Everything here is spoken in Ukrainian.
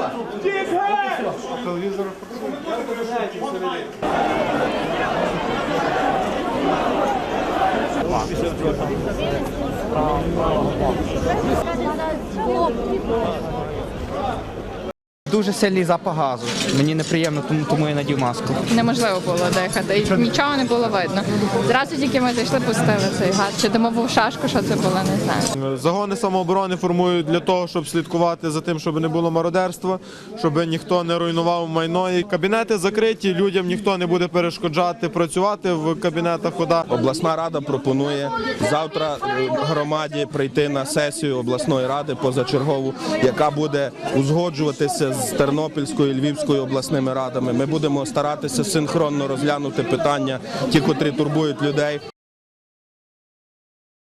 група. Телевізор працює. Право, право, право. Дуже сильний запах газу. Мені неприємно, тому, тому я надів маску. неможливо було дихати, і нічого не було видно. Зразу тільки ми зайшли, пустили цей газ. Чи димову шашку, що це було, не знаю. Загони самооборони формують для того, щоб слідкувати за тим, щоб не було мародерства, щоб ніхто не руйнував майно. І кабінети закриті, людям ніхто не буде перешкоджати працювати в кабінетах ОДА. Обласна рада пропонує завтра е, громаді прийти на сесію обласної ради позачергову, яка буде узгоджуватися з Тернопільською і Львівською обласними радами. Ми будемо старатися синхронно розглянути питання, ті, котрі турбують людей,